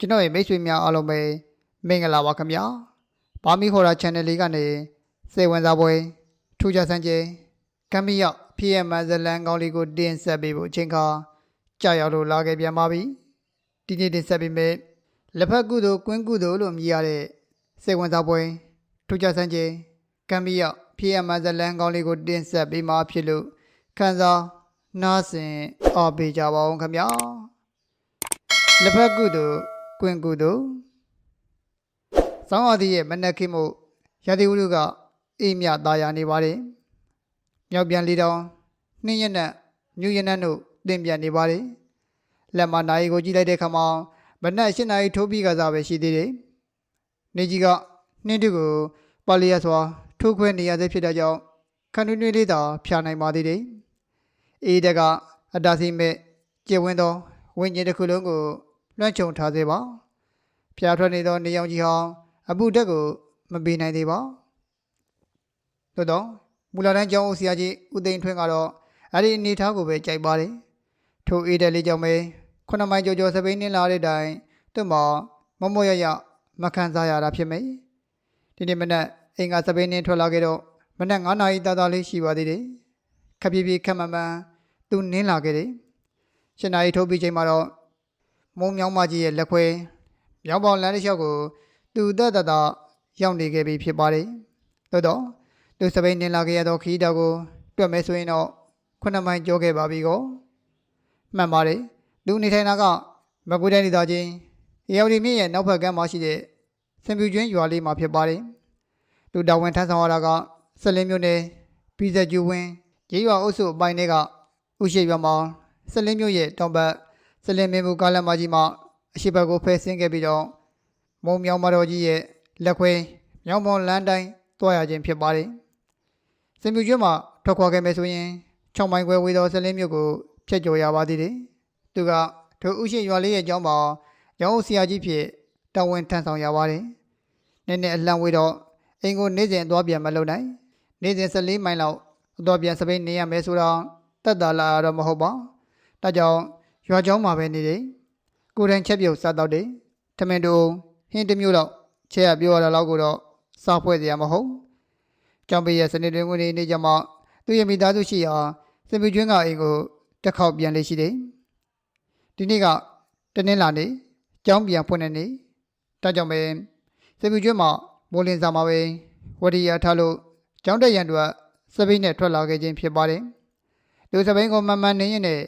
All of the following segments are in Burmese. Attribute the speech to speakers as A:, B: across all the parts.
A: ကျွန်တော်ရဲ့မိတ်ဆွေများအားလုံးပဲမင်္ဂလာပါခင်ဗျာဘာမီခေါ်တာ channel လေးကနေစေဝင်စားပွဲထူးခြားစမ်းကြဲကမ်မီရောက် PM ဇလန်ကောင်းလေးကိုတင်ဆက်ပေးဖို့အချိန်ခါကြာရောက်လို့လာခဲ့ပြန်ပါပြီဒီနေ့တင်ဆက်ပေးမယ်လက်ဖက်ကုသိုလ်ကွင်းကုသိုလ်လို့မြည်ရတဲ့စေဝင်စားပွဲထူးခြားစမ်းကြဲကမ်မီရောက် PM ဇလန်ကောင်းလေးကိုတင်ဆက်ပေးမှာဖြစ်လို့ခန်းစားနားဆင်အားပေးကြပါအောင်ခင်ဗျာလက်ဖက်ကုသိုလ် ကွင်ကုသိုလ်စောင်းအသီးရဲ့မနက်ခင်းမှုရာသီဥတုကအေးမြသားရနေပါတယ်။မြောက်ပြန်လီတောင်နှင်းရက်နဲ့ညူရက်နဲ့တို့တင်ပြန်နေပါတယ်။လက်မနာရီကိုကြည့်လိုက်တဲ့အခါမှာမနက်၈နာရီထိုးပြီးကစားပဲရှိသေးတယ်။နေကြီးကနှင်းတူကိုပါလီယာစွာထိုးခွဲနေရသေးဖြစ်တဲ့ကြောင့်ခန္ဓာနွေးလေးသာဖြာနိုင်ပါသေးတယ်။အေးတက်ကအတားစီမဲ့ကျေဝင်းသောဝိညာဉ်တစ်ခုလုံးကို လွှမ်းခြုံထားစေပါဖျားထွက်နေသောနေရောင်ကြီးဟောင်းအပုတက်ကိုမပေးနိုင်သေးပါသို့တော့မူလာတန်းကျောင်းဦးဆရာကြီးဦးသိန်းထွန်းကတော့အဲ့ဒီအနေထားကိုပဲကြိုက်ပါတယ်ထိုအေးတဲ့လေးကြောင့်ပဲခုနမိုင်ကြော်ကြော်စပိန်နှင်းလာတဲ့တိုင်သူ့မှာမမောရရမခံစားရတာဖြစ်မယ်ဒီနေ့မနက်အိမ်ကစပိန်နှင်းထွက်လာခဲ့တော့မနက်9နာရီတာတာလေးရှိပါသေးတယ်ခပ်ပြေးပြေးခက်မှန်မှန်သူနင်းလာခဲ့တယ်ရှင်းနာရီထုတ်ပြီးချိန်မှာတော့ မုံမြောင်းမကြီးရဲ့လက်ခွဲမြောင်းပေါင်လမ်းတစ်လျှောက်ကိုသူတက်တတရောက်နေခဲ့ပြီဖြစ်ပါတယ်။သို့တော့သူစပိန်တင်လာခဲ့ရသောခီးတာကိုတွက်မဲဆိုရင်တော့ခုနှစ်မိုင်ကျော်ခဲ့ပါပြီကော။မှန်ပါတယ်။သူနေထိုင်တာကမကွေးတိုင်းဒေသချင်းရေဝတီမြစ်ရဲ့နောက်ဘက်ကမ်းမှာရှိတဲ့စင်ပြူကျွန်းရွာလေးမှာဖြစ်ပါတယ်။သူတာဝန်ထမ်းဆောင်ရတာကဆက်လင်းမြို့နယ်ပြည်သက်ကျူဝင်းရေရွာအုပ်စုအပိုင်းတွေကဥရှိရွာမှာစလင်းမြို့ရဲ့တောင်ဘက် စလင်းမင်းဘူးကားလမ်းမကြီးမှာအရှိဘက်ကိုဖယ်ဆင်းခဲ့ပြီးတော့မုံမြောင်မတော်ကြီးရဲ့လက်ခွဲမြောင်မောင်လမ်းတိုင်းတွားရခြင်းဖြစ်ပါတယ်။စင်ပြူကျွန်းမှာထွက်ခွာခဲ့မယ်ဆိုရင်6မိုင်ခွဲဝေးသောစလင်းမြို့ကိုဖျက်ကျော်ရပါသေးတယ်။သူကထိုဥရှိရွာလေးရဲ့ကျောင်းမှာရောင်းဆရာကြီးဖြစ်တာဝန်ထမ်းဆောင်ရပါတယ်။နည်းနည်းအလံဝေးတော့အိမ်ကိုနေ့စဉ်အသွားပြန်မလုပ်နိုင်။နေ့စဉ်14မိုင်လောက်အသွားပြန်စပိန်နေရမယ်ဆိုတော့တက်တာလာတော့မဟုတ်ပါဘူးဒါကြောင့် ရွာကျောင်းမှာပဲနေတယ်ကိုယ်တိုင်ချက်ပြုတ်စားတော့တယ်ထမင်းတို့ဟင်းတစ်မျိုးတော့ချက်ရပြောရတာလောက်ကိုတော့စားဖွဲ့စရာမဟုတ်ကျောင်းပေးရဲ့စနေတွင်ဝင်နေကြမှာသူရဲ့မိသားစုရှိရာစင်ပီကျွန်းကအိမ်ကိုတစ်ခေါက်ပြန်လေရှိတယ်ဒီနေ့ကတနင်္လာနေ့ကျောင်းပြန်ဖွင့်နေနေဒါကြောင့်ပဲစင်ပီကျွန်းမှာမိုးလင်းစာမှာပဲဝရီယာထားလို့ကျောင်းတက်ရန်တို့ကစပိတ်နဲ့ထွက်လာခဲ့ခြင်းဖြစ်ပါတယ်လူစပိန်ကိုမန်မှန်နေရင်နဲ့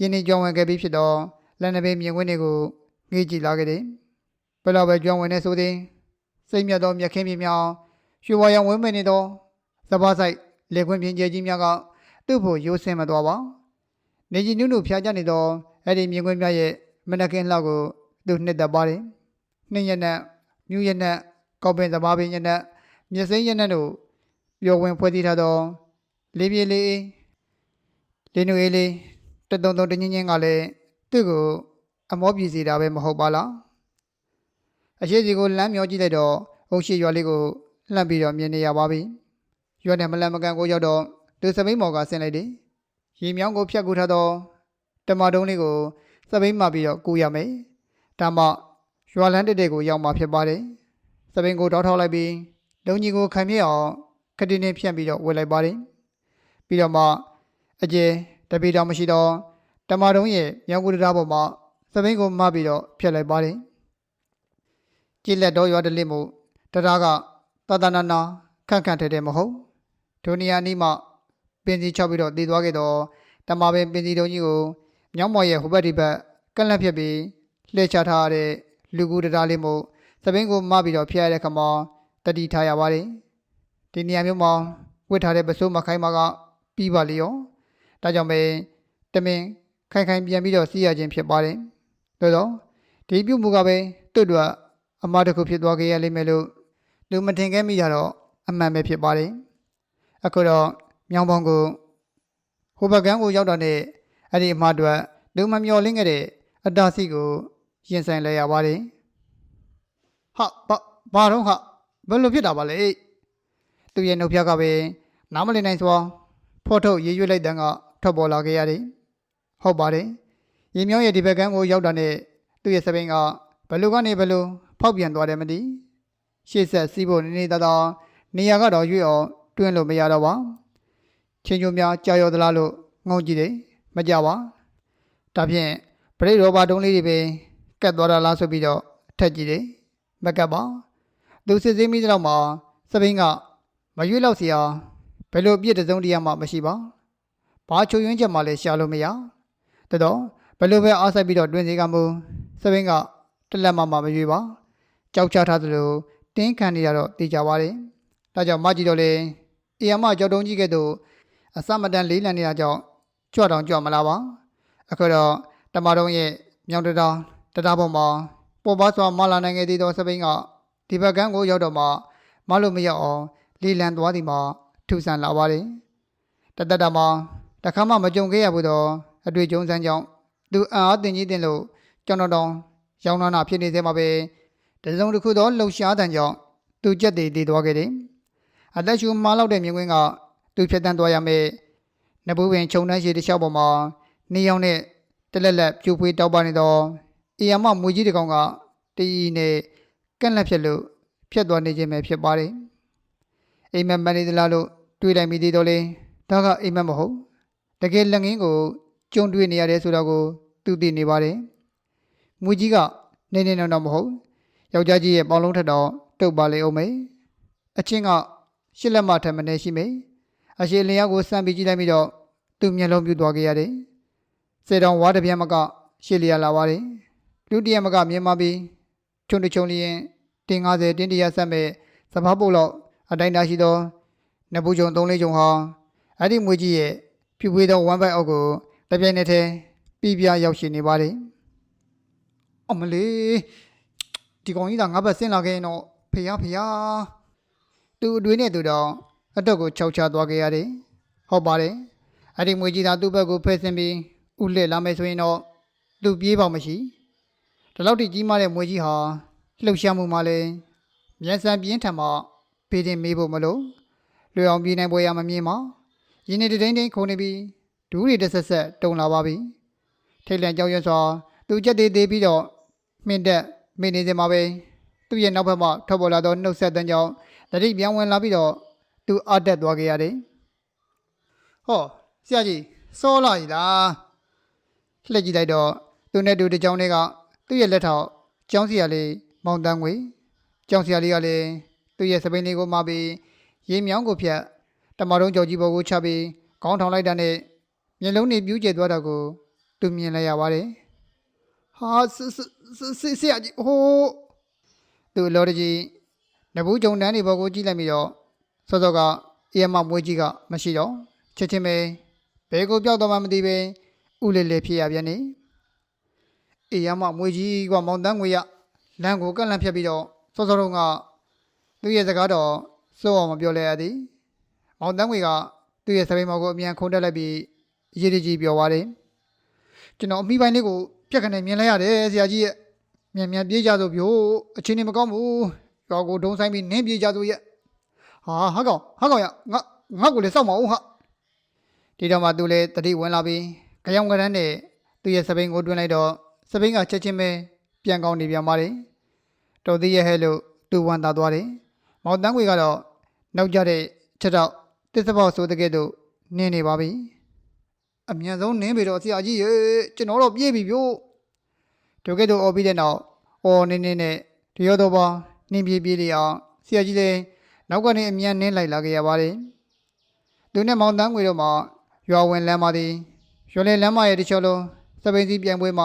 A: ယင်းနေကြောင်းဝင်ခဲ့ပြီးဖြစ်တော့လက်နဘေးမြင်ကွင်းတွေကိုငေးကြည့်လာခဲ့တယ်။ဘယ်တော့ပဲကြောင်းဝင်နေဆိုသည်စိတ်မြတ်သောမြက်ခင်းပြင်းများရွှေဝါရောင်ဝင်းမနေသောစပားဆိုင်လေခွင်းပြင်းကျဲကြီးများကသူ့ဖို့ရိုးစင်မသွားပါ။နေကြီးနုနုဖျားကြနေသောအဲ့ဒီမြင်ကွင်းများရဲ့မနက်ခင်းလောက်ကိုသူနှစ်သက်ပါတယ်။နှင်းရက်နဲ့မြူးရက်နဲ့ကောက်ပင်စပားပင်ရက်နဲ့မျက်စိရက်နဲ့တို့ပျော်ဝင်ဖွဲ့စည်းထားသောလေးပြေးလေးအေးလင်းနူအေးလေး တတုံတုံတညင်းချင်းကလည်းသူ့ကိုအမောပြည်စီတာပဲမဟုတ်ပါလားအရှိစီကိုလမ်းမျောကြည့်လိုက်တော့အုတ်ရှိရွာလေးကိုလှမ်းပြီးတော့မြင်နေရပါပြီရွာနဲ့မလန်မကန်ကိုရောက်တော့သူစပိန်မော်ကဆင်းလိုက်တယ်ရေမြောင်းကိုဖြတ်ကူထားတော့တမတုံးလေးကိုစပိန်မှပြီးတော့ကူရမယ်ဒါမှရွာလန်းတက်တဲ့ကိုရောက်မှာဖြစ်ပါတယ်စပိန်ကိုတောက်ထောက်လိုက်ပြီးလုံကြီးကိုခံမြင့်အောင်ခတင်းနဲ့ဖြန့်ပြီးတော့ဝယ်လိုက်ပါတယ်ပြီးတော့မှအကျဲ တပီတောင်မရှိတော့တမတုံးရဲ့မြောင်ကူတရားပေါ်မှာသပိန်ကိုမပြီးတော့ဖျက်လိုက်ပါတယ်ကြည်လက်တော်ရွာတလစ်မှုတရားကတတနာနာခန့်ခန့်ထဲထဲမဟုတ်ဒိုနီယာနီးမှပင်စီချောက်ပြီးတော့တည်သွားခဲ့တော့တမပင်ပင်စီတုံးကြီးကိုမြောင်မော်ရဲ့ဟိုဘက်ဒီဘက်ကန့်လက်ဖြတ်ပြီးလှည့်ချထားရတဲ့လူကူတရားလေးမို့သပိန်ကိုမပြီးတော့ဖျက်ရတဲ့ခါမှာတတိထားရပါတယ်ဒီနေရာမျိုးမှာဝတ်ထားတဲ့ပစိုးမခိုင်းမကပြီးပါလေရော ဒါကြောင့်ပဲတမင်ခိုင်ခိုင်ပြန်ပြီးတော့စီးရခြင်းဖြစ်ပါတယ်။သို့တော့ဒီပြုမှုကပဲတွတ်တော့အမှားတစ်ခုဖြစ်သွားခဲ့ရလိမ့်မယ်လို့လူမထင်ခဲ့မိရတော့အမှန်ပဲဖြစ်ပါတယ်။အခုတော့မြောင်ပေါင်ကိုဟိုဘက်ကန်းကိုရောက်တော့တဲ့အဲ့ဒီအမှားတွေလူမမျော်လင့်ခဲ့တဲ့အတ္တစီကိုရင်ဆိုင်လဲရပါတယ်။ဟာဘာဘာတော့ဟာဘယ်လိုဖြစ်တာပါလဲ။သူရဲ့နှုတ်ဖျားကပဲနားမလည်နိုင်စွာဖော်ထုတ်ရေးရွက်လိုက်တဲ့က ထွက်ပေါ်လာခဲ့ရတယ်။ဟုတ်ပါတယ်။ရင်မြောင်းရဲ့ဒီဘက်ကန်းကိုရောက်တာနဲ့သူ့ရဲ့စပိန်ကဘလူကနေဘလူဖောက်ပြန်သွားတယ်မသိ။ရှေ့ဆက်စီးဖို့နေနေတတော်နေရာကတော့ရွေ့အောင်တွင်းလို့မရတော့ပါ။ချင်းချုံများကြာရောသလားလို့ငုံကြည့်တယ်။မကြပါ။ဒါဖြင့်ပရိတ်ရောဘာတုံးလေးတွေပဲကတ်သွားတာလားဆိုပြီးတော့ထက်ကြည့်တယ်။မကတ်ပါ။သူစစ်စင်းပြီးတဲ့နောက်မှာစပိန်ကမရွေ့လောက်စီအောင်ဘယ်လိုပြစ်တစုံတရားမှမရှိပါဘူး ချုံယွင်းချက်မှလည်းရှာလို့မရတတော်ဘယ်လိုပဲအားဆိုင်ပြီးတော့တွင်စီကမူစပိန်ကတက်လက်မှမှမရွေ့ပါကြောက်ချထားသလိုတင်းခံနေရတော့တေချာပါတယ်ဒါကြောင့်မကြည့်တော့လေအေယမကြောက်တုံးကြီးကဲ့သို့အစမတန်လေးလံနေတာကြောင့်ကြွတောင်ကြွမလာပါအခုတော့တမတော်ရဲ့မြောင်တတာတတာပေါ်မှာပေါ်ပါစွာမလာနိုင်ခဲ့သေးသောစပိန်ကဒီဘက်ကန်းကိုရောက်တော့မှမလို့မရောက်အောင်လေးလံသွားသည်မှာထူဆန်လာပါတယ်တသက်တာမှာ တခါမှမကြုံခဲ့ရဘူးတော့အတွေ့အကြုံစမ်းကြောင့်သူအံ့အားတင်ကြီးတင်လို့ကြောင်တော်တော်ရောင်းနာနာဖြစ်နေသေးမှာပဲတစုံတစ်ခုသောလှုပ်ရှားတန်ကြောင့်သူကြက်တည်တည်သွားခဲ့တယ်အသက်ရှူမားလောက်တဲ့မြင်ကွင်းကသူဖြတ်တန်းသွားရမယ်နဘူးပင်ခြုံနှမ်းရှိတစ်လျှောက်ပေါ်မှာနေရောင်နဲ့တလက်လက်ပြူဖွေးတောက်ပါနေတော့အေယာမမွေကြီးတစ်ကောင်ကတီးနဲ့ကန့်လက်ဖြတ်လို့ဖြတ်သွားနေခြင်းပဲဖြစ်ပါတယ်အိမ်မက်မန်နေသလားလို့တွေးလိုက်မိသေးတော့လေဒါကအိမ်မက်မဟုတ် တကယ်လက်ငင်းကိုကြုံတွေ့နေရတယ်ဆိုတော့ကိုသူသိနေပါတယ်မွေကြီးကနေနေတော့မဟုတ်ယောက်ျားကြီးရဲ့ပေါင်လုံးထက်တော့တုတ်ပါလေအောင်မေအချင်းကရှစ်လက်မထက်မနေရှိမေအရှိလျောက်ကိုစမ်းပြီးကြည့်လိုက်ပြီးတော့သူမျက်လုံးပြူသွားခဲ့ရတယ်စေတောင်ဝါတပြက်မကရှစ်လျက်လာပါတယ်လူတရက်မကမြင်ပါပြီချုံတချုံလျင်တင်90တင်းတရဆက်မဲ့စပားပုတ်လောက်အတိုင်းတာရှိသောနဘူးချုံ3လေးချုံဟာအဲ့ဒီမွေကြီးရဲ့ ပြူပွေးသောဝမ်ဘိုက်အောက်ကိုတပြိုင်နက်တည်းပြပြရောက်ရှိနေပါတယ်အမလေးဒီကောင်ကြီးကငါဘက်ဆင်းလာခဲ့ရင်တော့ဖေရဖေရသူ့အတွင်းနဲ့သူတော့အတော့ကိုခြောက်ချသွားခဲ့ရတယ်ဟုတ်ပါတယ်အဲ့ဒီမွေကြီးသာသူ့ဘက်ကိုဖဲဆင်းပြီးဥလက်လာမယ်ဆိုရင်တော့သူပြေးပေါမရှိဒီလောက်ထိကြီးမားတဲ့မွေကြီးဟာလှုပ်ရှားမှုမှလည်းမြန်ဆန်ပြင်းထန်မှဖေးတင်မေးဖို့မလို့လွယ်အောင်ပြေးနိုင်ပွဲရမမြင်ပါ ရင်းနေတတိုင်းတိုင်းခုန်နေပြီးဒူးတွေတစ်ဆက်ဆက်တုံလာပါပြီထိတ်လန့်ကြောက်ရွံ့စွာသူကြက်သေးသေးပြီးတော့မြင့်တက်မိနေစမှာပဲသူ့ရဲ့နောက်ဘက်မှထွက်ပေါ်လာသောနှုတ်ဆက်တန်းကြောင့်တတိပြန်ဝင်လာပြီးတော့သူအတက်သွားခဲ့ရတယ်ဟောဆရာကြီးစောလာကြီးလားလှည့်ကြည့်လိုက်တော့သူနဲ့တူတစ်ကြောင်းတွေကသူ့ရဲ့လက်ထောက်ကျောင်းစီရလေးမောင်တန်းငွေကျောင်းစီရလေးကလည်းသူ့ရဲ့စပိန်လေးကိုမှပြီးရေမြောင်းကိုဖြတ် တမတော်ကြော်ကြီးဘောကိုချပြီးခေါင်းထောင်လိုက်တာနဲ့မျက်လုံးတွေပြူးကျဲသွားတာကိုသူမြင်လိုက်ရပါတယ်ဟာဆဆဆဆရာကြီးဟိုသူ့လော်ကြီးနဘူးကြုံတန်းတွေဘောကိုကြည့်လိုက်ပြီးတော့စောစောကအေးမမွေးကြီးကမရှိတော့ချက်ချင်းပဲဘဲကိုပြောက်တော့မှမသိပဲဥလေလေဖြစ်ရပြန်နေအေးမမွေးကြီးကမောင်တန်းငွေရလမ်းကိုကန့်လန့်ဖြတ်ပြီးတော့စောစောတုန်းကသူ့ရဲ့စကားတော့စိုးအောင်မပြောလဲရသည် မောင်တန်းငွေကသူ့ရဲ့စပိန်မော်ကိုအမြန်ခုန်တက်လိုက်ပြီးရေးရကြီးပြောသွားတယ်ကျွန်တော်အမိပိုင်းလေးကိုပြက်ခနဲ့မြင်လိုက်ရတယ်ဆရာကြီးရဲ့မြန်မြန်ပြေးကြစို့ပြို့အချင်းနေမကောင်းဘူးရွာကိုဒုံဆိုင်ပြီးနင်းပြေးကြစို့ရဲ့ဟာဟာကောင်ဟာကောင်ရငါငါ့ကိုလည်းစောက်မအောင်ဟာဒီတော့မှသူလည်းတတိဝင်လာပြီးကြောင်ကရန်းနဲ့သူ့ရဲ့စပိန်ကိုတွင်းလိုက်တော့စပိန်ကချက်ချင်းပဲပြန်ကောင်းနေပြန်ပါတယ်တော်သေးရဲ့ဟဲလို့သူဝန်တာသွားတယ်မောင်တန်းခွေကတော့နောက်ကြတဲ့ချက်တော့ တစ်စပေါက်ဆိုတဲ့ကဲ့သို့နင်းနေပါပြီအမြန်ဆုံးနင်းပြီတော့ဆရာကြီးရေကျွန်တော်တော့ပြေးပြီဗျို့ဒုကဲ့သို့អော်ပြီးတဲ့နောက်အော်နင်းနင်းနဲ့တရောတော့ပါနင်းပြေးပြေးလေးအောင်ဆရာကြီးလည်းနောက်ကနေအမြန်နင်းလိုက်လာခဲ့ရပါတယ်သူနဲ့မောင်တန်းခွေတို့မှရွာဝင်လမ်းမသည်ရွှေလင်းလမ်းမရဲ့တစ်ချောလုံးစပိန်စီပြိုင်ပွဲမှ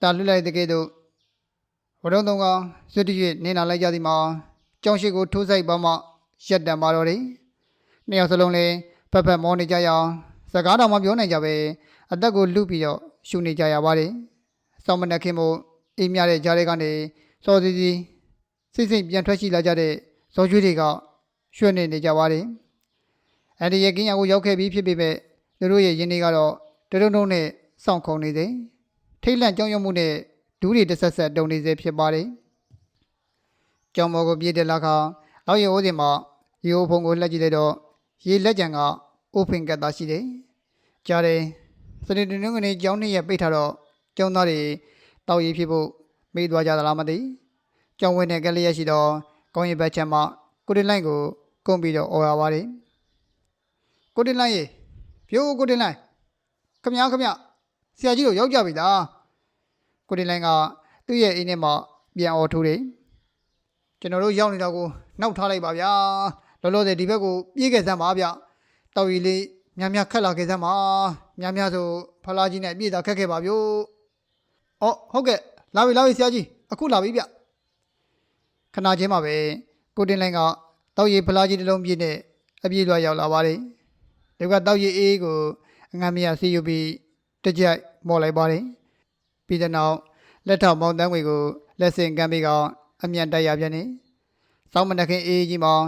A: တာလွတ်လိုက်တဲ့ကဲ့သို့ဝရုံသုံးကောင်စွတ်တရွေ့နင်းလာလိုက်ကြသည်မှာကြောင်ရှိကိုထိုးဆိုင်ပါမှရက်တံပါတော့တယ် နှစ်ယောက်စလုံးလည်းဖက်ဖက်မောနေကြရအောင်စကားတော်မပြောနိုင်ကြပဲအသက်ကိုလူပြီးတော့ရှူနေကြရပါတယ်စောင်းမနှက်ခင်းမို့အိမ်မြတဲ့ကြားတွေကနေစောစီစီစိတ်စိတ်ပြန်ထွက်ရှိလာကြတဲ့ဇော်ကျွေးတွေကရွှဲ့နေနေကြပါတယ်အဲ့ဒီရကင်းရကိုရောက်ခဲ့ပြီးဖြစ်ပေမဲ့သူတို့ရဲ့ယင်းတွေကတော့တရုံတုံးနဲ့စောင့်ခုံနေစေထိတ်လန့်ကြောင်ရွံ့မှုနဲ့ဒူးတွေတစ်ဆက်ဆက်တုံနေစေဖြစ်ပါတယ်ကြောင်မော်ကိုပြေးတဲ့လက်ခါနောက်ရအိုးစင်မှာရေအိုးဖုံကိုလှက်ကြည့်လိုက်တော့ ရေလက်ကြံကအိုးဖင်ကတ်သားရှိတယ်။ကြားတယ်စနေတနင်္ဂနွေကျောင်းနေ့ရပိတ်ထားတော့ကျောင်းသားတွေတောက်ရည်ဖြစ်ဖို့မ မေးသွားကြသလားမသိကျောင်းဝင်းနဲ့ကလေးရရှိသောကောင်းရီဘက်ချက်မှကိုတင်လိုက်ကိုကုန်းပြီးတော့អော်ရပါတယ်ကိုတင်လိုက်ရေပြိုးကိုတင်လိုက်ခမ ्या ခမ ्या ဆရာကြီးတို့ရောက်ကြပြီလားကိုတင်လိုင်းကသူ့ရဲ့အိမ်ထဲမှာပြန်អော်ထိုးတယ်ကျွန်တော်တို့ရောက်နေတာကိုနောက်ထားလိုက်ပါဗျာ လောလောဆယ်ဒီဘက်ကိုပြေးခဲ့စမ်းပါဗျတောက်ရီလေးများများခက်လာခဲ့စမ်းပါများများဆိုဖလားကြီးနဲ့ပြေးတာခက်ခဲ့ပါဗျို့အော်ဟုတ်ကဲ့လာပြီလာပြီဆရာကြီးအခုလာပြီဗျခဏချင်းမှာပဲကိုတင်လိုင်းကတောက်ရီဖလားကြီးတစ်လုံးပြည့်နဲ့အပြေးသွားရောက်လာပါတယ်ဒီကတောက်ရီအေးကိုအငမ်းမရစီယူပြီးတစ်ကြိုက်မော်လိုက်ပါတယ်ပြီးတဲ့နောက်လက်ထောက်မောင်းတန်းဝေကိုလက်စင်ကမ်းပြီးကအမြန်တိုက်ရပြန်နေစောင်းမနခင်အေးကြီးမောင်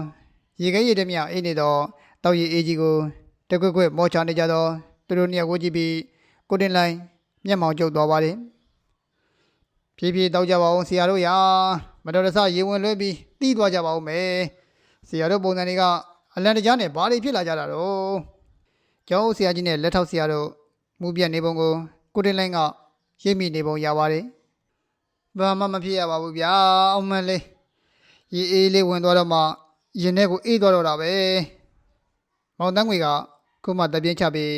A: ရေခဲရည်တမြအေးနေတော့တောက်ရီအေးကြီးကိုတကွက်ကွက်မောချနေကြတော့သူတို့နှစ်ယောက်ကိုကြည့်ပြီးကိုတင်လိုင်းမျက်မှောင်ကျုပ်သွားပါတယ်ဖြည်းဖြည်းတောက်ကြပါအောင်ဆရာတို့ရာမတော်တဆရေဝင်လွှဲပြီးတီးသွားကြပါဦးမယ်ဆရာတို့ပုံစံတွေကအလန်တကြားနဲ့ဘာတွေဖြစ်လာကြတာတော့ကျောင်းဆရာကြီးနဲ့လက်ထောက်ဆရာတို့မူပြတ်နေပုံကိုကိုတင်လိုင်းကရိပ်မိနေပုံရပါတယ်ဘာမှမဖြစ်ရပါဘူးဗျာအောင်မလေးရေအေးလေးဝင်သွားတော့မှ ရင်ထဲကိုအေးသွားတော့တာပဲမောင်တန်းငွေကခုမှတပြင်းချပြီး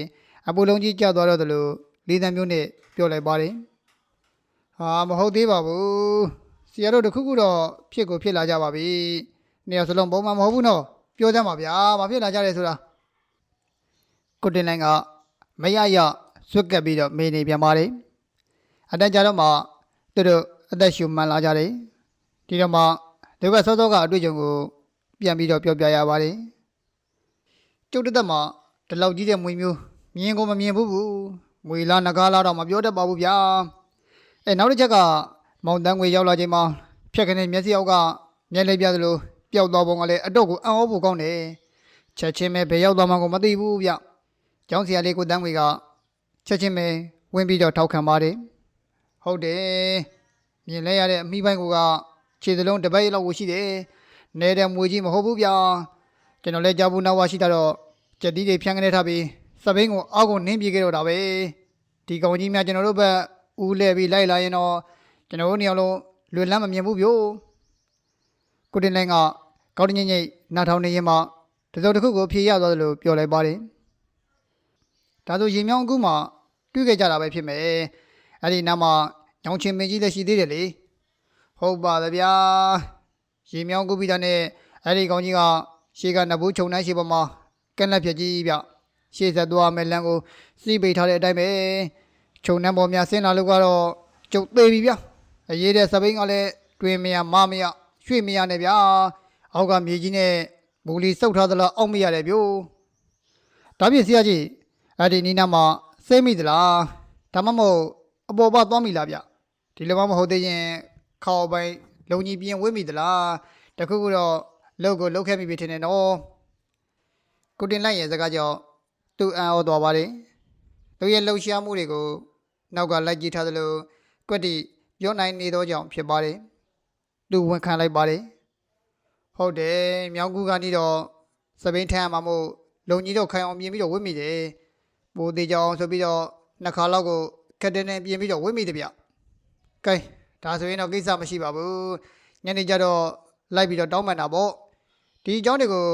A: အပူလုံးကြီးကျသွားတော့တယ်လို့လေးသံမျိုးနဲ့ပြောလိုက်ပါတယ်ဟာမဟုတ်သေးပါဘူးဆရာတို့တခုခုတော့ဖြစ်ကိုဖြစ်လာကြပါပြီနေရာစလုံးပုံမှန်မဟုတ်ဘူးနော်ပြောကြမှာဗျာမဖြစ်လာကြတယ်ဆိုတာကိုတင်လိုင်းကမရရဇွတ်ကပ်ပြီးတော့မေးနေပြန်ပါတယ်အတန်းကြတော့မှသူတို့အသက်ရှူမှန်လာကြတယ်ဒီတော့မှဒီကစောစောကအတွေ့အကြုံကို ပြန်ပြီးတော့ပြောပြရပါတယ်ကျုပ်တစ်သက်မှာဒီလောက်ကြီးတဲ့မွေမျိုးမြင်ကိုမမြင်ဘူးဘူးမွေလားနဂါးလားတော့မပြောတတ်ပါဘူးဗျာအဲနောက်တစ်ချက်ကမောင်တန်းငွေရောက်လာချိန်မှာဖြက်ကနေမျက်စိအောက်ကမျက်လေးပြသလိုပျောက်သွားပုံကလည်းအတော့ကိုအံ့ဩဖို့ကောင်းတယ်ချက်ချင်းပဲဘယ်ရောက်သွားမှကိုမသိဘူးဗျကျောင်းဆရာလေးကိုတန်းငွေကချက်ချင်းပဲဝင်ပြီးတော့ထောက်ခံပါတယ်ဟုတ်တယ်မြင်လဲရတဲ့အမိပိုင်းကခြေစလုံးတစ်ပတ်လောက်ကိုရှိတယ် နေတဲ့မွေကြီးမဟုတ်ဘူးဗျာကျွန်တော်လည်းကြားဘူးနောက်ဝရှိတာတော့ကြက်တီးတွေဖြန်းကနေထားပြီးစပိန်ကိုအောက်ကိုနင်းပြေခဲ့တော့တာပဲဒီကောင်ကြီးများကျွန်တော်တို့ဘက်ဦးလဲပြီးလိုက်လာရင်တော့ကျွန်တော်တို့နေရာလုံးလွယ်လန်းမမြင်ဘူးဗျို့ကိုတင်လိုင်းကကောင်းတညိမ့်ညိမ့်နားထောင်နေရင်မှတစုံတစ်ခုကိုဖြေရသွားတယ်လို့ပြောလိုက်ပါတယ်ဒါဆိုရင်မြောင်းကူးမှတွေ့ခဲ့ကြတာပဲဖြစ်မယ်အဲ့ဒီနောက်မှာညောင်ချင်းမင်းကြီးလည်းရှိသေးတယ်လေဟုတ်ပါသဗျာ ရင်မြောင်းကူးပြီးတာနဲ့အဲ့ဒီကောင်ကြီးကရှေ့ကနဘူးခြုံနှမ်းရှိပေါ်မှာကက်လက်ဖြစ်ကြီးဗျရှေ့ဆက်သွားမယ်လမ်းကိုစီးပိတ်ထားတဲ့အတိုင်းပဲခြုံနှမ်းပေါ်များဆင်းလာလို့ကတော့ကျုပ်သေးပြီဗျအရေးတဲ့စပိန်ကလည်းတွင်မရမမရရွှေ့မရနဲ့ဗျာအောက်ကမြေကြီးနဲ့ဘူလီစုပ်ထားသလားအောက်မရတယ်ဗျို့ဒါပြင်ဆရာကြီးအဲ့ဒီနီးနားမှာစိတ်မိသလားဒါမှမဟုတ်အပေါ်ပါသွားမိလားဗျဒီလိုမှမဟုတ်သေးရင်ခေါ်ပိုင်း လုံကြီးပြင်းဝိမိသလားတခုခုတော့လောက်ကိုလောက်ခဲ့မိပြီထင်တယ်နော်ကိုတင်လိုက်ရဲ့စကားကြောင့်သူအံ့ဩသွားပါတယ်သူရဲ့လှုပ်ရှားမှုတွေကိုနောက်ကလိုက်ကြည့်ထားသလိုကွက်တီပြောနိုင်နေသောကြောင့်ဖြစ်ပါတယ်သူဝန်ခံလိုက်ပါတယ်ဟုတ်တယ်မြောင်ကူကနေတော့စပိန်ထမ်းရမှာမို့လုံကြီးတော့ခိုင်အောင်မြင်ပြီးတော့ဝိမိတယ်ပိုသေးကြအောင်ဆိုပြီးတော့နှစ်ခါလောက်ကိုခက်တဲ့နဲ့ပြင်ပြီးတော့ဝိမိတယ်ဗျကဲ ဒါဆိုရင်တော့ကိစ္စမရှိပါဘူးညနေကျတော့လိုက်ပြီးတော့တောင်းပန်တာပေါ့ဒီအကြောင်းတွေကို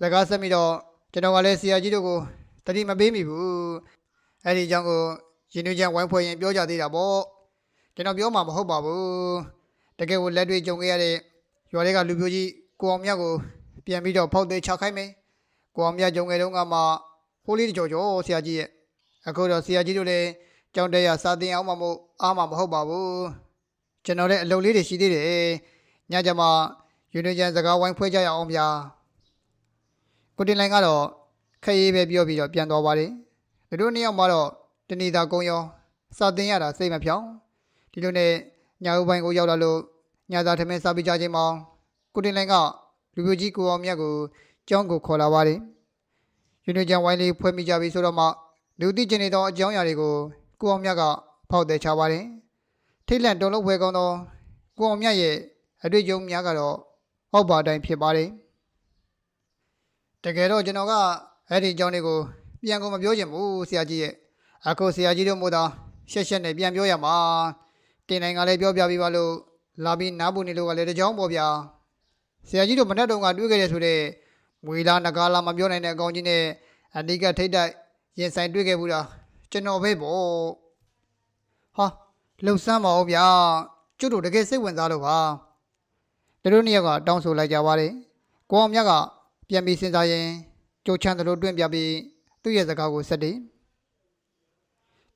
A: စကားဆက်ပြီးတော့ကျွန်တော်ကလည်းဆရာကြီးတို့ကိုတတိမပေးမိဘူးအဲ့ဒီအကြောင်းကိုရင်နှွေးချမ်းဝိုင်းဖွဲ့ရင်ပြောကြသေးတာပေါ့ကျွန်တော်ပြောမှာမဟုတ်ပါဘူးတကယ်ကိုလက်တွေ့ကြုံခဲ့ရတဲ့ရွာတွေကလူပြိုကြီးကိုအောင်မြတ်ကိုပြန်ပြီးတော့ဖောက်သေးချခိုင်းမယ်ကိုအောင်မြတ်ကြုံခဲ့တုန်းကမှဟိုးလေးတကြောကြောဆရာကြီးရဲ့အခုတော့ဆရာကြီးတို့လည်းကြောင်းတက်ရစာသင်အောင်မှမို့အားမှမဟုတ်ပါဘူး ကျွန်တော်လည်းအလုပ်လေးတွေရှိသေးတယ်ညကြမှာယူနီချန်စကားဝိုင်းဖွဲ့ကြရအောင်ဗျာကိုတင်လိုင်းကတော့ခရီးပဲပြောပြီးတော့ပြန်သွားပါတယ်သူတို့နှစ်ယောက်မှတော့တဏီသာကုံရောစာသင်ရတာစိတ်မဖြောင်းဒီလိုနဲ့ညာဦးပိုင်းကိုရောက်လာလို့ညာသာထမင်းစားပြီးကြချိန်မှာကိုတင်လိုင်းကလူပြိုကြီးကိုအောင်မြတ်ကိုကျောင်းကိုခေါ်လာပါတယ်ယူနီချန်ဝိုင်းလေးဖွဲ့မိကြပြီဆိုတော့မှလူသိကျင်နေသောအကြောင်းအရာတွေကိုကိုအောင်မြတ်ကဖောက်တယ်ချပါတယ် ထိတ်လန့်တုံလုံးဖွဲကောင်းသောကိုအောင်မြတ်ရဲ့အတွေ့အကြုံများကတော့ဟုတ်ပါတိုင်းဖြစ်ပါတယ်တကယ်တော့ကျွန်တော်ကအဲ့ဒီအကြောင်းတွေကိုပြန်ကုန်မပြောချင်ဘူးဆရာကြီးရဲ့အခုဆရာကြီးတို့မို့သာရှက်ရှက်နဲ့ပြန်ပြောရမှာတင်နိုင်ကလည်းပြောပြပေးပါလို့လာပြီးနားပူနေလို့ကလည်းတကြောင်ပေါ့ဗျာဆရာကြီးတို့မနေ့တုန်းကတွေ့ခဲ့တဲ့ဆိုတဲ့မွေလာနဂါလာမပြောနိုင်တဲ့အကောင်ကြီးနဲ့အဓိကထိတ်တိုက်ရင်ဆိုင်တွေ့ခဲ့ဘူးတာကျွန်တော်ပဲပေါ့ဟာ လှုပ်ဆမ်းပါဦးဗျာကျွတ်တို့တကယ်စိတ်ဝင်စားလို့ပါသူတို့နှစ်ယောက်ကတောင်းဆိုလိုက်ကြပါတယ်ကိုအောင်မြတ်ကပြန်ပြီးစဉ်းစားရင်ကြိုချမ်းသလိုတွင့်ပြပြီးသူ့ရဲ့စကားကိုဆက်တည်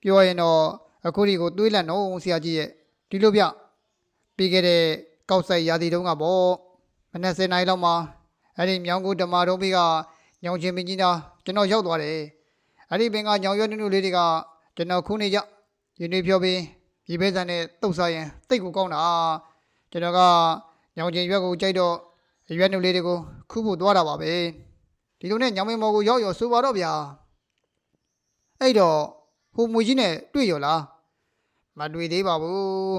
A: ပြောရင်တော့အခုဒီကိုတွေးလန့်တော့ဆရာကြီးရဲ့ဒီလိုဗျပြီးခဲ့တဲ့ကောက်ဆိုင်ရာသီတုန်းကပေါ့မနေ့10နာရီလောက်မှာအဲ့ဒီမြောင်ကိုဓမ္မတော်ပြီးကညောင်ချင်းမင်းကြီးသားကျွန်တော်ရောက်သွားတယ်အဲ့ဒီပင်ကညောင်ရွက်နုနုလေးတွေကကျွန်တော်ခုနေကြရင်းနှီးပြောပြီး ဒီဘဲဆန်နဲ့တုတ်ဆာရင်တိတ်ကိုကောင်းတာကျွန်တော်ကညောင်ချင်းရွက်ကိုကြိုက်တော့ရွက်နုလေးတွေကိုခုဖို့သွားတာပါပဲဒီလိုနဲ့ညောင်မင်းမော်ကိုရောက်ရောဆိုပါတော့ဗျာအဲ့တော့ဟိုမွေကြီးနဲ့တွေ့ရောလားမတွေ့သေးပါဘူး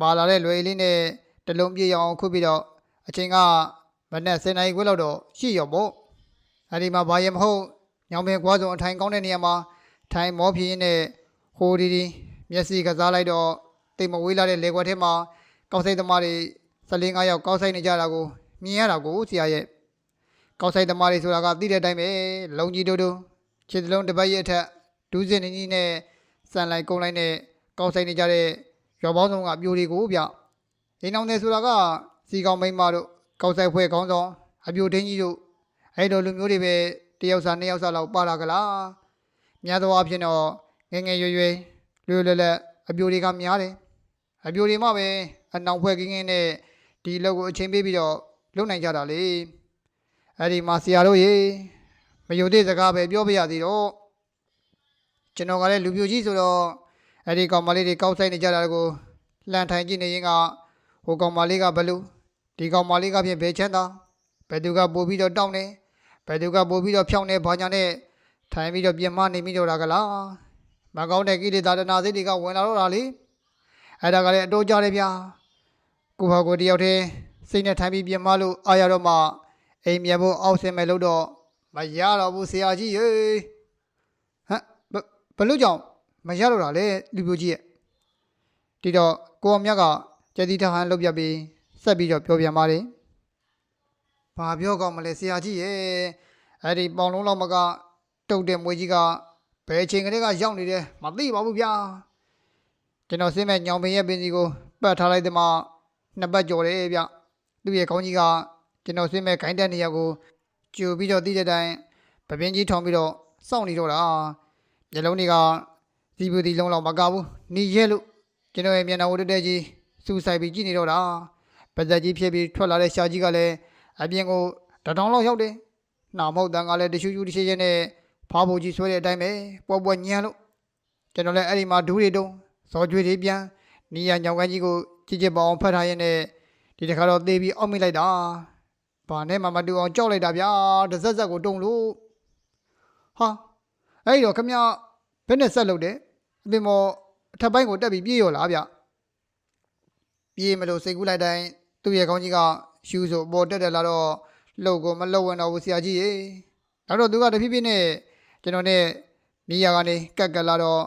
A: ပါလာတဲ့လွယ်လေးနဲ့တလုံးပြေးရအောင်ခုပြီးတော့အချိန်ကမနဲ့10နာရီခွဲလောက်တော့ရှိရောပေါ့အဲဒီမှာဘာရမဟုတ်ညောင်ပင်ကွာစုံအထိုင်ကောင်းတဲ့နေရာမှာထိုင်မောဖြင်းနဲ့ဟိုဒီဒီ မျက်စိကစားလိုက်တော့တိတ်မဝေးလာတဲ့လေကွက်ထဲမှာကောက်ဆိုင်သမားတွေစလင်း9ယောက်ကောက်ဆိုင်နေကြတာကိုမြင်ရတာကိုဆရာရဲ့ကောက်ဆိုင်သမားတွေဆိုတာကသိတဲ့အတိုင်းပဲလုံကြီးတို့တို့ခြေစလုံးတစ်ပတ်ရဲ့အထက်ဒူးစင်နေကြီးနဲ့စံလိုက်ကုန်းလိုက်နဲ့ကောက်ဆိုင်နေကြတဲ့ရွာပေါင်းစုံကပြိုတွေကိုဗျအိမ်အောင်တယ်ဆိုတာကစီကောင်မိန်းမတို့ကောက်ဆိုင်ဖွဲ့ကောင်းဆောင်အပြိုတင်းကြီးတို့အဲ့လိုလူမျိုးတွေပဲတယောက်စာနှစ်ယောက်စာလောက်ပါလာကလားများသောအားဖြင့်တော့ငယ်ငယ်ရွယ်ရွယ် လွယ်လွယ်လက်အပြိုတွေကများတယ်အပြိုတွေမှပဲအနောင်ဖွဲ့ကင်းကင်းနဲ့ဒီလောက်ကိုအချိန်ပေးပြီးတော့လုပ်နိုင်ကြတာလေအဲ့ဒီမှာဆရာတို့ရေမယုံသေးစကားပဲပြောပြရသေးတော့ကျွန်တော်ကလည်းလူပြိုကြီးဆိုတော့အဲ့ဒီကောင်မလေးတွေကောက်ဆိုင်နေကြတာကိုလှန်ထိုင်ကြည့်နေရင်ကဟိုကောင်မလေးကဘလူဒီကောင်မလေးကဖြင့်ဘယ်ချမ်းသာဘယ်သူကပို့ပြီးတော့တောင်းနေဘယ်သူကပို့ပြီးတော့ဖြောင်းနေဘာညာနဲ့ထိုင်ပြီးတော့ပြင်မနေမိတော့တာကလား မကောင်းတဲ့ကိလေသာတနာစိတ်တွေကဝင်လာတော့တာလေအဲ့ဒါကလည်းအတိုးကြတယ်ဗျာကိုဟာကိုတယောက်တည်းစိတ်နဲ့ထိုင်ပြီးပြင်မလို့အာရတော့မှအိမ်မြန်ဖို့အောက်ဆင်းမယ်လို့တော့မရတော့ဘူးဆရာကြီးရေဟမ်ဘဘလို့ကြောင့်မရတော့တာလေလူပြိုကြီးရဲ့ဒီတော့ကိုအောင်မြတ်ကကျက်တီထဟန်လုတ်ပြပြီးဆက်ပြီးတော့ပြောပြပါတယ်။ဘာပြောကောင်းမလဲဆရာကြီးရဲ့အဲ့ဒီပေါင်လုံးလောက်မကတုတ်တဲ့မွေးကြီးက ဘယ်ချိန်ကလေးကရောက်နေတယ်မသိပါဘူးဗျာ။ကျွန်တော်စင်းမဲ့ညောင်ပင်ရဲ့ပင်စီကိုပတ်ထားလိုက်တဲ့မှာနှစ်ပတ်ကျော်တယ်ဗျ။သူ့ရဲ့ခေါင်းကြီးကကျွန်တော်စင်းမဲ့ခိုင်းတဲ့နေရာကိုကြိုပြီးတော့တိတဲ့တိုင်ပပင်းကြီးထောင်ပြီးတော့စောင့်နေတော့တာ။မျက်လုံးတွေကဒီဘူးဒီလုံးလောက်မကဘူးหนีရဲလို့ကျွန်တော်ရဲ့မျက်နှာဝတ်တက်ကြီးစူဆိုင်ပြီးကြည့်နေတော့တာပါဇက်ကြီးဖြစ်ပြီးထွက်လာတဲ့ရှာကြီးကလည်းအပြင်ကိုတထောင်လောက်ရောက်တယ်နှာမောက်တန်ကလည်းတရှူးရှူးတရှင်းရှင်းနဲ့ ဖားဖို့ကြီးဆွဲတဲ့အတိုင်းပဲပွက်ပွက်ညံလို့ကျွန်တော်လည်းအဲ့ဒီမှာဒူးတွေတုံးစော်ကြွေတွေပြန်နီးရညောင်ကန်းကြီးကိုကြည့်ကြပေါအောင်ဖတ်ထားရင်လည်းဒီတစ်ခါတော့သေးပြီးအောက်မိလိုက်တာဘာနဲ့မှမတူအောင်ကြောက်လိုက်တာဗျာတစ်စက်စက်ကိုတုံလို့ဟာအဲ့ဒီတော့ခမဘယ်နဲ့ဆက်လုပ်တယ်အပြင်မော်အထက်ပိုင်းကိုတက်ပြီးပြေးရောလားဗျပြေးမလို့စိတ်ကူးလိုက်တိုင်းသူ့ရဲ့ခေါင်းကြီးကရှူးဆိုပေါ်တက်တယ်လာတော့လှုပ်ကိုမလှုပ်ဝင်တော့ဘူးဆရာကြီးရေနောက်တော့သူကတဖြည်းဖြည်းနဲ့ ကျွန်တော်နဲ့နေရာကနေကက်ကက်လာတော့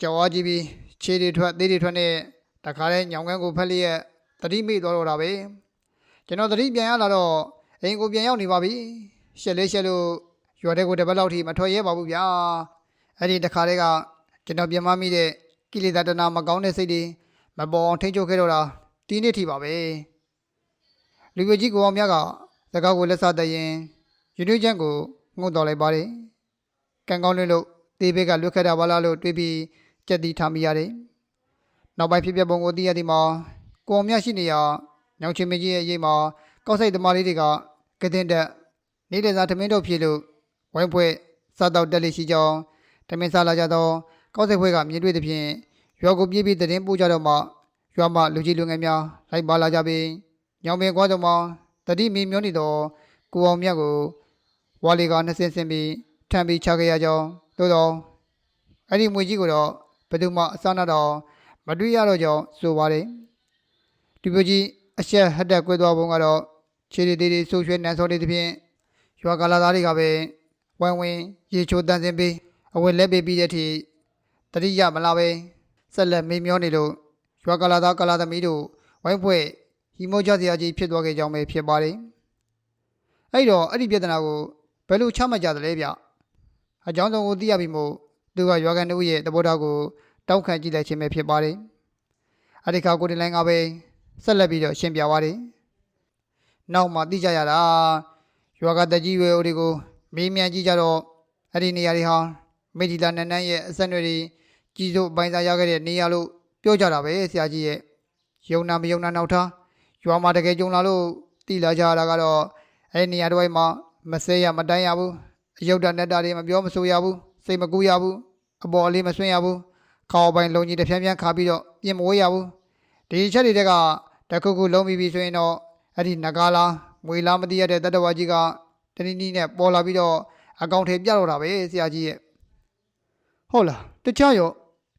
A: ကြော်ဝါကြည့်ပြီးခြေတွေထွက်သေးတွေထွက်နဲ့တခါလဲညောင်ကန်းကိုဖက်လျက်တတိမိသွားတော့တာပဲကျွန်တော်တတိပြန်ရလာတော့အိမ်ကိုပြန်ရောက်နေပါပြီရှက်လေးရှက်လို့ရွာတဲ့ကိုတစ်ပတ်လောက်ထိမထွက်ရဲပါဘူးဗျာအဲ့ဒီတခါတည်းကကျွန်တော်ပြန်မမိတဲ့ကိလေသာတနာမကောင်းတဲ့စိတ်တွေမပေါ်အောင်ထိန်းချုပ်ခဲ့တော့တာဒီနေ့ထိပါပဲလူပြကြီးကိုအောင်မြတ်ကစကားကိုလက်စားတရင်ယူနွေးချမ်းကိုငုံတော်လိုက်ပါတယ် ကံကောင်းလွန်းလို့တေးဘက်ကလွတ်ခဲ့တာပါလားလို့တွေးပြီးကြက်တီထားမိရတယ်နောက်ပိုင်းဖြစ်ပျက်ပုံကိုသိရသည်မှာကိုအောင်မြတ်ရှိနေရညောင်ချင်းမကြီးရဲ့အရေးမှာကောက်ဆိုင်သမားလေးတွေကကတဲ့တက်နေတဲ့စားသမင်းတို့ဖြေလို့ဝိုင်းဖွဲ့စားတော့တက်လေးရှိကြောင်းတမင်စားလာကြတော့ကောက်ဆက်ဖွဲကမြင်တွေ့သဖြင့်ရွာကိုပြေးပြီးတရင်ပို့ကြတော့မှရွာမှလူကြီးလူငယ်များလိုက်ပါလာကြပြီးညောင်ပင်ကွာတော့မှတတိမီမျောနေတော့ကိုအောင်မြတ်ကိုဝါလီကနှစ်ဆင်းဆင်းပြီး ထမ်းပြီးချခဲ့ရကြောင်းသို့တော့အဲ့ဒီမွေကြီးကိုတော့ဘယ်သူမှအစနာတော့မတွေ့ရတော့ကြောင်းဆိုပါတယ်ဒီပကြီးအဆက်ဟက်တက်ကွဲသွားပုံကတော့ခြေရီသေးသေးဆူရွှဲနန်းစောလေးသဖြင့်ရွာကလာသားတွေကပဲဝိုင်းဝင်းရေချိုးတန်းစင်ပြီးအဝယ်လက်ပေးပြီးတဲ့အထိတတိယမလားပဲဆက်လက်မေးမျောနေလို့ရွာကလာသားကလာသမီးတို့ဝိုင်းဖွဲ့ဟီမိုကြစရာကြီးဖြစ်သွားခဲ့ကြောင်းပဲဖြစ်ပါတယ်အဲ့တော့အဲ့ဒီပြဿနာကိုဘယ်လိုချမှတ်ကြသလဲဗျ အကြောင်းစုံကိုသိရပြီမို့သူကရွာကန်တို့ရဲ့သဘောထားကိုတောက်ခံကြည့်လိုက်ခြင်းပဲဖြစ်ပါတယ်အဲ့ဒီခါကိုတင်လိုင်းကပဲဆက်လက်ပြီးတော့ရှင်းပြပါတယ်နောက်မှသိကြရတာရွာကတကြီးရွယ်အိုတွေကိုမေးမြန်းကြည့်ကြတော့အဲ့ဒီနေရာတွေဟာမေဒီလာနန်းနန်းရဲ့အဆက်အနွယ်တွေကြီးစိုးအပိုင်းစားရခဲ့တဲ့နေရာလို့ပြောကြတာပဲဆရာကြီးရဲ့ယုံနာမယုံနာနောက်ထားရွာမှာတကယ်ကြုံလာလို့တိလာကြရတာကတော့အဲ့ဒီနေရာတစ်ဝိုက်မှာမဆဲရမတိုင်းရဘူး အယုတ်တနဲ့တာတွေမပြောမဆိုရဘူးစိတ်မကူးရဘူးအပေါ်အလေးမဆွင့်ရဘူးခေါင်းပိုင်းလုံးကြီးတစ်ဖြန်းဖြန်းခါပြီးတော့ပြင်မဝေးရဘူးဒီချက်တွေတက်ကတခုခုလုံးပြီးပြီဆိုရင်တော့အဲ့ဒီနဂါလာမွေလာမတိရတဲ့တတဝါကြီးကတနည်းနည်းနဲ့ပေါ်လာပြီးတော့အကောင့်ထဲပြတော့တာပဲဆရာကြီးရဲ့ဟုတ်လားတခြားရော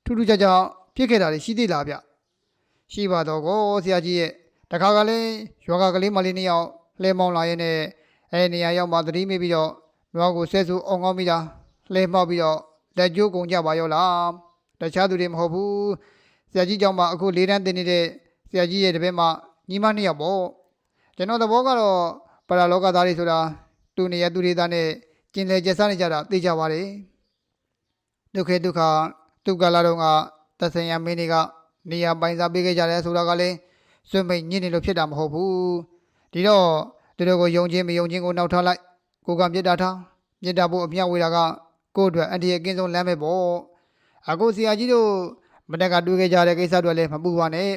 A: ထူးထူးခြားခြားဖြစ်ခဲ့တာတွေရှိသေးလားဗျရှိပါတော့ကိုဆရာကြီးရဲ့တခါကလည်းယောဂကလေးမလေးနှစ်ယောက်လှဲမောင်းလာရဲ့နဲ့အဲနေရာရောက်မှသတိမိပြီးတော့ နွားကိုဆဲဆူအောင်ကောင်းပြီးတာလှဲမောက်ပြီးတော့လက်ကျိုးကုန်ကြပါရောလားတခြားသူတွေမဟုတ်ဘူးဆရာကြီးကြောင့်မှအခုလေးတန်းတင်နေတဲ့ဆရာကြီးရဲ့တပည့်မှညီမနှစ်ယောက်ပေါ့ကျွန်တော်သဘောကတော့ပရာလောကသားတွေဆိုတာသူနေရသူတွေသားနဲ့ကျင်လေကျက်စားနေကြတာသိကြပါတယ်ဒုက္ခဒုက္ခဒုက္ခလာတော့ကတဆင်ရမင်းတွေကနေရာပိုင်စားပေးခဲ့ကြတယ်ဆိုတာကလည်းစွန့်မိတ်ညစ်နေလို့ဖြစ်တာမဟုတ်ဘူးဒီတော့သူတို့ကိုယုံချင်းမယုံချင်းကိုနောက်ထားလိုက် ကိုကမြစ်တာထားမြစ်တာဖို့အမြောက်ဝေတာကကိုယ့်အတွက်အန်တီရဲ့ကင်းဆုံးလမ်းပဲပေါ့အခုဆရာကြီးတို့မတက်ကတွေ့ခဲ့ကြတဲ့ကိစ္စတွေလည်းမပူပါနဲ့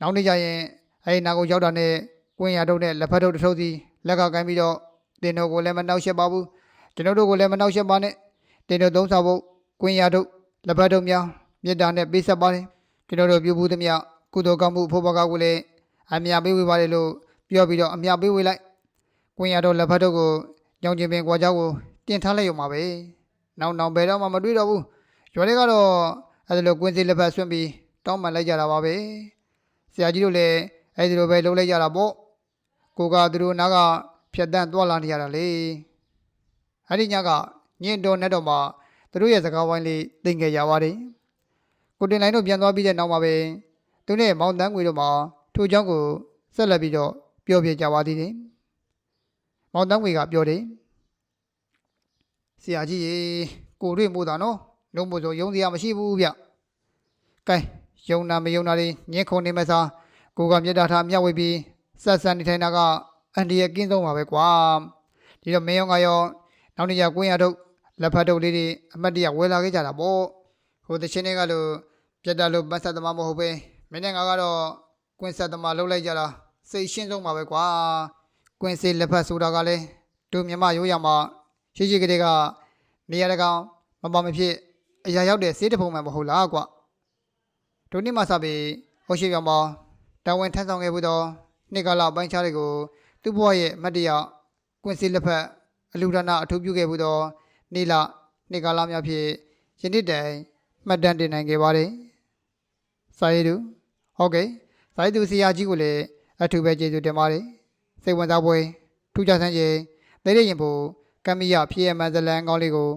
A: နောက်နေ့ကျရင်အဲဒီနာကိုရောက်တာနဲ့ကွင်းရတုပ်နဲ့လက်ဖက်တုပ်တစ်ထုပ်စီလက်ကကိုင်းပြီးတော့တင်တို့ကိုလည်းမနှောက်ယှက်ပါဘူးကျွန်တော်တို့ကိုလည်းမနှောက်ယှက်ပါနဲ့တင်တို့သုံးစားဖို့ကွင်းရတုပ်လက်ဖက်တုပ်များမြစ်တာနဲ့ပေးဆက်ပါတယ်ကျွန်တော်တို့ပြုဘူးသမျှကုသိုလ်ကောင်းမှုဖို့ဘကကိုလည်းအမြပေးဝေပါတယ်လို့ပြောပြီးတော့အမြပေးဝေလိုက်ကွင်းရတုပ်လက်ဖက်တုပ်ကို ညောင်ကျင်ပင်ကွာကြောက်ကိုတင်ထားလိုက်ရုံပါပဲနောက်နောက်ဘယ်တော့မှမတွေ့တော့ဘူးရွာတွေကတော့အဲဒီလိုကွင်းစီလက်ဖက်ဆွန့်ပြီးတောင်းပန်လိုက်ကြတာပါပဲဆရာကြီးတို့လည်းအဲဒီလိုပဲလှုပ်လိုက်ကြတာပေါ့ကိုကသူတို့နားကဖြတ်တန်းသွားလာနေရတာလေအဲဒီညကညင်တော်နဲ့တော့မှသူတို့ရဲ့စကားဝိုင်းလေးသင်ခဲ့ရပါတယ်ကိုတင်လိုင်းတို့ပြန်သွားပြီးတဲ့နောက်မှာပဲသူနဲ့မောင်တန်းငွေတို့မှထိုအကြောင်းကိုဆက်လက်ပြီးတော့ပြောပြကြပါသေးတယ် မောင်တန်းငွေကပြောတယ်ဆရာကြီးရေကိုတွေ့မို့တာနော်လုံးမို့ဆိုယုံစရာမရှိဘူးဗျကဲယုံနာမယုံနာတွေညင်ခုန်နေမစားကိုကမြေတားထားမျှဝေပြီးဆက်ဆန်နေထိုင်တာကအန်ဒီရဲ့ကင်းဆုံးပါပဲကွာဒီတော့မင်းရောငါရောနောက်နေ့ကျကွင်းရထုတ်လက်ဖက်ထုတ်လေးတွေအမတ်တရဝယ်လာခဲ့ကြတာပေါ့ဟိုတချင်းတွေကလို့ပြတ်တာလို့ပတ်ဆက်သမားမဟုတ်ပဲမင်းနဲ့ငါကတော့ကွင်းဆက်သမားလှုပ်လိုက်ကြတာစိတ်ရှင်းဆုံးပါပဲကွာ ကွင်းစေးလက်ဖက်ဆိုတာကလည်းတို့မြမရိုးရမှာရှိရှိကလေးကနေရာတကောင်မပေါ်မဖြစ်အရာရောက်တဲ့စေးတဖုံမှမဟုတ်လားကွတို့နေ့မှစပြီးဟိုရှိပြောင်းပါတာဝန်ထမ်းဆောင်ခဲ့ဘူးတော့နှစ်ကလပိုင်းခြားတွေကိုသူ့ဘဝရဲ့အမတ်တရကွင်းစီလက်ဖက်အလူဒါနာအထူးပြုခဲ့ဘူးတော့နေ့လနှစ်ကလများဖြစ်ယနေ့တိုင်မှတ်တမ်းတင်နိုင်ခဲ့ပါတယ်။စာရေးသူဟုတ်ကဲ့စာရေးသူဆရာကြီးကိုလည်းအထူးပဲကျေးဇူးတင်ပါတယ်။ စိတ်ဝင်စားပွဲထူးခြားဆန်းခြင်းသိတဲ့ရင်ဖို့ကမ္မီယဖြစ်ရမှန်ဇလန်ကောင်းလေးကို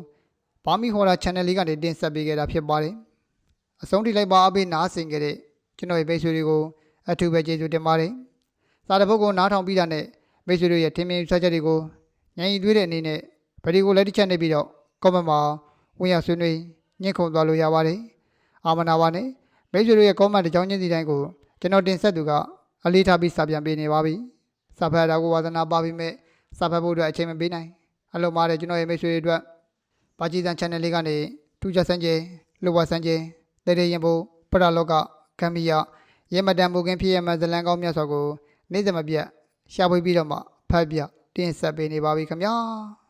A: ဘာမီဟော်လာ channel လေးကနေတင်ဆက်ပေးခဲ့တာဖြစ်ပါတယ်။အဆုံးထိလိုက်ပါအပေးနားဆင်ခဲ့တဲ့ကျွန်တော်ရဲ့ပိတ်ဆွေတွေကိုအထူးပဲကျေးဇူးတင်ပါတယ်။စာတပုတ်ကိုနားထောင်ပြီးတာနဲ့မိတ်ဆွေတို့ရဲ့ထင်မြင်ဆွဲချက်တွေကိုညင်ရီသွေးတဲ့အနေနဲ့ဗီဒီယိုလည်းတစ်ချက်နေပြီးတော့ comment မှာဝင်ရောက်ဆွေးနွေးညှင့်ခုန်သွားလို့ရပါတယ်။အာမနာပါနဲ့မိတ်ဆွေတို့ရဲ့ comment တစ်ကြောင်းချင်းစီတိုင်းကိုကျွန်တော်တင်ဆက်သူကအလေးထားပြီးစာပြန်ပေးနေပါပြီ။ စာဖတ်တာကိုဝါသနာပါပြီးမဲ့စာဖတ်ဖို့အတွက်အချိန်မပေးနိုင်။အလုံးပါတယ်ကျွန်တော်ရဲ့မိတ်ဆွေတွေအတွက်ပါကြည်စံ channel လေးကနေထူးခြားစံကျဲလိုဝါစံကျဲတဲ့တဲ့ရင်ဖို့ပရလောကကမ်မီယာရဲမတန်မူကင်းဖြစ်ရမှဇလန်ကောင်းမြတ်စွာကိုနေ့စဉ်မပြတ်ရှာဖွေပြီးတော့မှဖတ်ပြတင်ဆက်ပေးနေပါပြီခင်ဗျာ